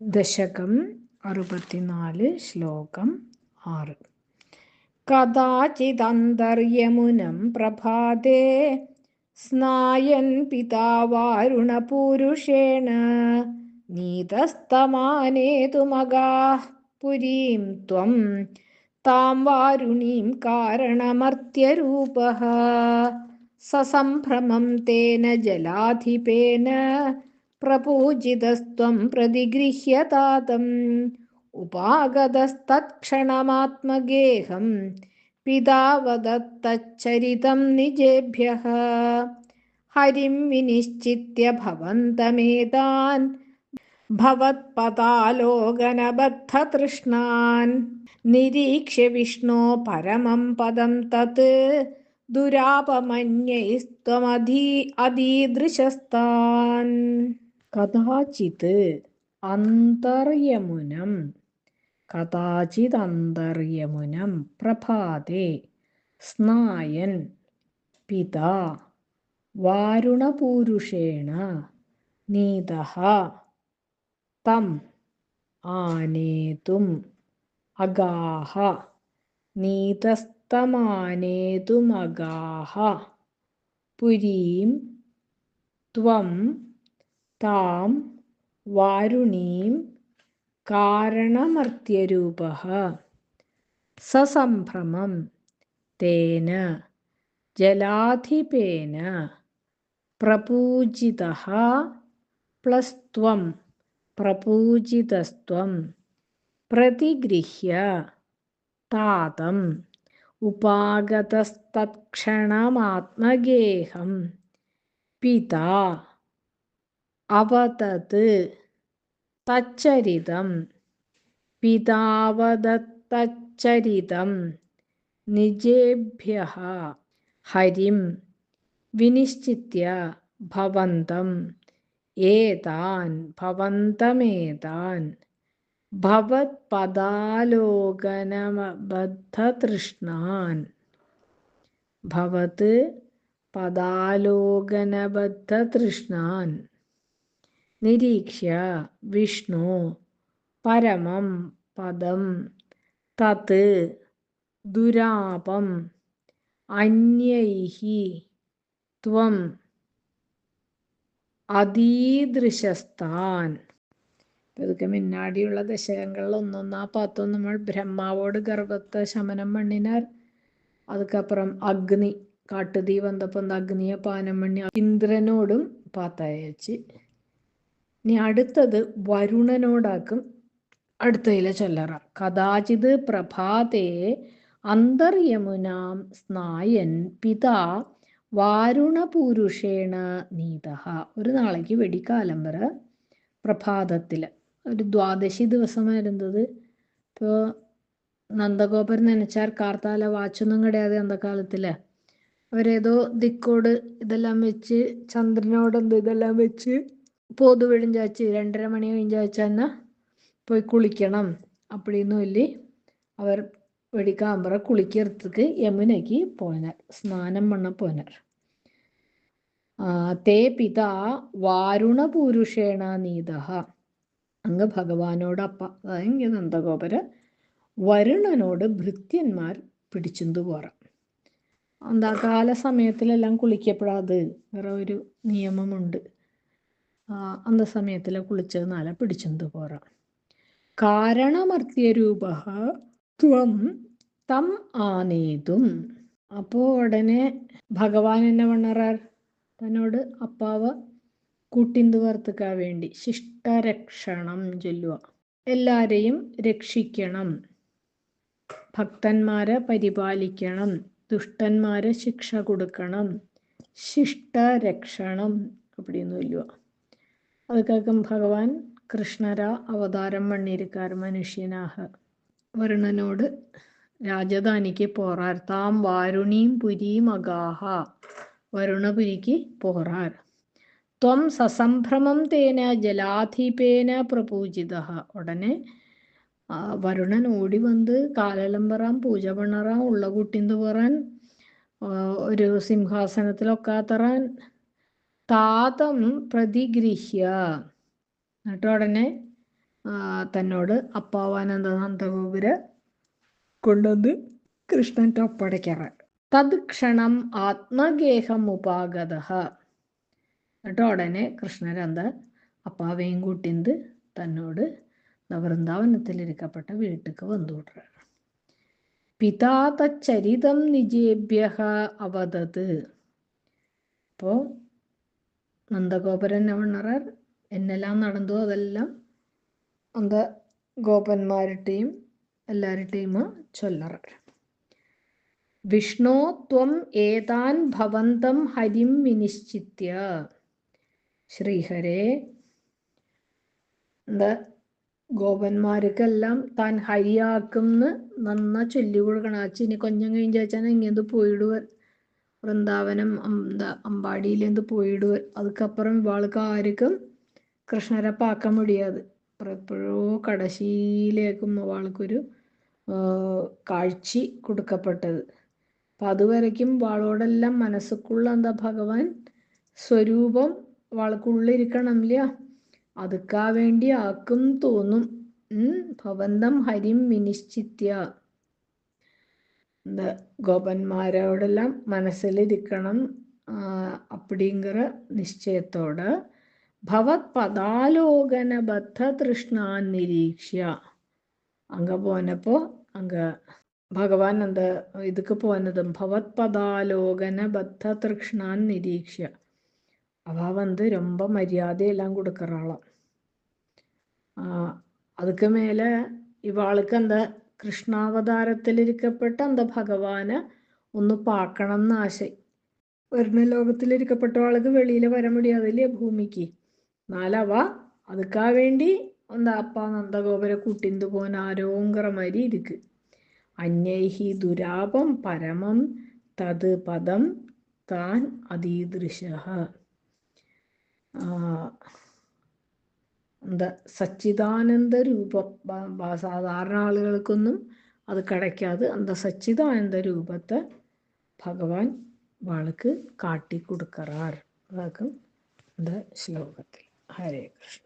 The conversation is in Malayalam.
ദശകം അറുപത്തിനാല് ശ്ലോകം ആറ്. കഥാചിതന്തര്യമുനം പ്രഭാതേ സ്നായൻ പിതാവാരുണപൂരുഷേണ നീതസ്തമാനേതുമഗാഃ പുരീം ത്വം താം വാരുണീം കാരണമർത്യരൂപ സസംഭ്രമം തേന ജലാധിപേന പ്രപൂജിതസ്ത്വം പ്രതിഗൃഹ്യതാതം. ഉപാഗതസ്തത്ക്ഷണമാത്മഗേഹം പിതാവദത്തച്ചരിതം നിജേഭ്യ ഹരിം വിനിശ്ചിത്യ ഭവന്തമേതാൻ ഭവത്പദാലോകനബദ്ധതൃഷ്ണാൻ. നിരീക്ഷ്യ വിഷ്ണോ പരമം പദം തത് ദുരാപമന്യൈസ്ത്വമധീ അധീദൃശസ്താൻ കഥാചിത് അന്തർയമുനം അന്തര്യമുനം. പ്രഭാതേ. സ്നായൻ. പിതാ. വാരുണപൂരുഷേണ. നീത. തം. ആനേതും. അഗാഹ. നീതസ്തമാനേതുമഗാഹ പുരീം. ത്വം. താം വാരുണീം കാരണമർത്യരൂപ സസംഭ്രമം തേന ജലാധിപേന പ്രപൂജിത പ്ലസ് ത്വം പ്രപൂജിതസ്ത്വം പ്രതിഗൃഹ്യ താതം ഉപാഗതസ്തക്ഷണമാത്മഗേഹം പിതാ അവതത് തച്ചരിതം. പിതാവദത്തച്ചരിതം നിജേഭ്യ ഹരിം വിനിശ്ചിത്യ ഭവന്തം. ഏതാൻ ഭവന്തമേതാൻ? ഭവത്പദാലോകനബദ്ധതൃഷ്ണാൻ. ഭവത് പദാലോകനബദ്ധതൃഷ്ണാൻ. നിരീക്ഷ്യ വിഷ്ണു പരമം പദം തത് ദുരാപം അന്യൈഹി ത്വം അതീദൃശസ്ഥാൻ. ഇതൊക്കെ മുന്നാടിയുള്ള ദശകങ്ങളിൽ ഒന്നൊന്നാ പത്തും നമ്മൾ ബ്രഹ്മാവോട് ഗർഭത്തെ ശമനം മണ്ണിനാർ അതുക്കപ്പുറം അഗ്നി കാട്ടുതീ വന്നപ്പോൾ അഗ്നിയെ പാനം മണ്ണി ഇന്ദ്രനോടും പാത്തയച്ച് ഇനി അടുത്തത് വരുണനോടാക്കും അടുത്തതിലെ ചൊല്ലറ. കഥാചിത് പ്രഭാതേ അന്തർയമുനാം സ്നായൻ പിതാ വാരുണപൂരുഷേണ നീതഹ. ഒരു നാളേക്ക് വെടിക്കാലം വരെ പ്രഭാതത്തിൽ ഒരു ദ്വാദശി ദിവസമായിരുന്നത്. ഇപ്പോൾ നന്ദഗോപുരം നനച്ചാർ കാർത്താല വാച്ചൊന്നും കിടയാതെ അന്തകാലത്തിൽ അവരേതോ ദിക്കോട് ഇതെല്ലാം വെച്ച് ചന്ദ്രനോട് എന്ത് ഇതെല്ലാം വെച്ച് പോതു വിഴിഞ്ചാച്ച് രണ്ടര മണി കഴിഞ്ഞാച്ചാന്ന പോയി കുളിക്കണം അപ്പടിന്നും ഇല്ലി അവർ വെടിക്കാമ്പറ കുളിക്കറത്തുക്ക് യമുനയ്ക്ക് പോയനാർ സ്നാനം മണ്ണ പോനാർ തേ പിതാ വാരുണപൂരുഷേണ നീത അങ്ങ് ഭഗവാനോട് അപ്പ അതായത് നന്ദഗോപര വരുണനോട് ഭൃത്യന്മാർ പിടിച്ചുന്തു പോറാം. എന്താ കാല സമയത്തിലെല്ലാം കുളിക്കപ്പെടാതെ വേറെ ഒരു നിയമമുണ്ട്. അന്ന സമയത്തിൽ കുളിച്ച് നല്ല പിടിച്ചെന്ത് പോറ കാരണമർത്തിയരൂപ ത്വം തം ആനേതും. അപ്പോ ഉടനെ ഭഗവാൻ എന്നെ വണ്ണറാർ? തന്നോട് അപ്പാവ് കൂട്ടിന്തു വർത്തുക്കാൻ വേണ്ടി ശിഷ്ടരക്ഷണം ചൊല്ലുക എല്ലാരെയും രക്ഷിക്കണം. ഭക്തന്മാരെ പരിപാലിക്കണം. ദുഷ്ടന്മാരെ ശിക്ഷ കൊടുക്കണം. ശിഷ്ടരക്ഷണം അപ്പടിന്ന് ചൊല്ലുക അതക്കകം ഭഗവാൻ കൃഷ്ണര അവതാരം മണ്ണിരിക്കാർ മനുഷ്യനാഹ. വരുണനോട് രാജധാനിക്ക് പോറാർ. താം വാരുണീം പുരീം അഗാഹ. വരുണപുരിക്ക് പോറാർ. ത്വം സസംഭ്രമം തേന ജലാധിപേന പ്രപൂജിത. ഉടനെ വരുണൻ ഓടി വന്ന് കാലലം പറ പൂജ പണറാൻ ഉള്ള കുട്ടിന്ത് പറൻ ഒരു സിംഹാസനത്തിലൊക്കാത്തറാൻ താതം പ്രതിഗൃഹ്യ. നട്ടോടനെ തന്നോട് അപ്പാവാനന്ദ നന്ദഗോപുര കൊണ്ടുവന്ന് കൃഷ്ണൻ ടൊപ്പടയ്ക്കാറ് തത്ക്ഷണം ആത്മഗേഹം ഉപാഗത. എന്നിട്ട് ഉടനെ കൃഷ്ണരന്ത അപ്പാവയും കൂട്ടിന്ത് തന്നോട് വൃന്ദാവനത്തിലിരിക്കപ്പെട്ട വീട്ടിക്ക് വന്നു വിടുறாரு പിതാ തച്ചരിതം നിജേഭ്യ അവതത്. അപ്പോൾ നന്ദഗോപുരൻ നവണറർ എന്നെല്ലാം നടന്നു അതെല്ലാം അന്ത ഗോപന്മാരുടെയും എല്ലാവരുടെയും ചൊല്ലറ. വിഷ്ണോ ത്വം ഏതാൻ ഭവന്തം ഹരിം വിനിശ്ചിത്യ. ശ്രീഹരേ എന്താ? ഗോപന്മാർക്കെല്ലാം താൻ ഹരിയാക്കും നന്ന ചൊല്ലി കൊടുക്കണം അച്ഛൻ ഇനി കൊഞ്ഞം കഴിഞ്ഞ് ഇങ്ങനെ ഇങ്ങനത് പോയിടുവർ വൃന്ദാവനം അമ്പാടിയിലേന്ത് പോയിടുവർ അതുക്കപ്പുറം ഇവാൾക്ക് ആർക്കും കൃഷ്ണരെ പാക്കാൻ മുടിയാത് എപ്പോഴോ കടശിയിലേക്കും അവൾക്കൊരു കാഴ്ച കൊടുക്കപ്പെട്ടത്. അപ്പം അതുവരയ്ക്കും വാളോടെല്ലാം മനസ്സുക്കുള്ള എന്താ ഭഗവാൻ സ്വരൂപം വാൾക്കുള്ളിരിക്കണം ഇല്ല അതുക്കാ വേണ്ടി ആക്കും തോന്നും. ഭവന്തം ഹരിം വിനിശ്ചിത്യ. ഗോപന്മാരോടെല്ലാം മനസ്സിലിരിക്കണം അപ്പടിങ്കറ നിശ്ചയത്തോടെ. ഭവത് പദാലോകന ബദ്ധ തൃഷ്ണാൻ നിരീക്ഷ്യ അങ്ക പോനപ്പോ അങ്ക ഭഗവാൻ എന്താ ഇതുക്ക് പോന്നതും ഭവത് പദാലോകന ബദ്ധ തൃഷ്ണാൻ നിരീക്ഷ്യ. അവ വന്ന് രൊമ്പ മര്യാദയെല്ലാം കൊടുക്കറാളം. ആ അതുക്ക് മേലെ ഇവാൾക്ക് എന്താ കൃഷ്ണാവതാരത്തിലിരിക്കപ്പെട്ട എന്താ ഭഗവാന് ഒന്ന് പാക്കണം എന്ന് ആശ. വരുന്ന ലോകത്തിലിരിക്കപ്പെട്ട ആൾക്ക് വെളിയിൽ വര മുടിയാതില്ലേ ഭൂമിക്ക്. നാലവ അതുക്കാ വേണ്ടി എന്താ അപ്പ നന്ദഗോപുര കുട്ടിന്തു പോൻ മാതിരി ഇരിക്ക്. അന്യൈഹി ദുരാപം പരമം തത് പദം താൻ അതീദൃശ എന്താ സച്ചിദാനന്ദ രൂപം. സാധാരണ ആളുകൾക്കൊന്നും അത് കിടക്കാതെ എന്താ സച്ചിദാനന്ദ രൂപത്തെ ഭഗവാൻ വാൾക്ക് കാട്ടി കൊടുക്കറാർ എന്താ ശ്ലോകത്തിൽ. ഹരേ കൃഷ്ണ.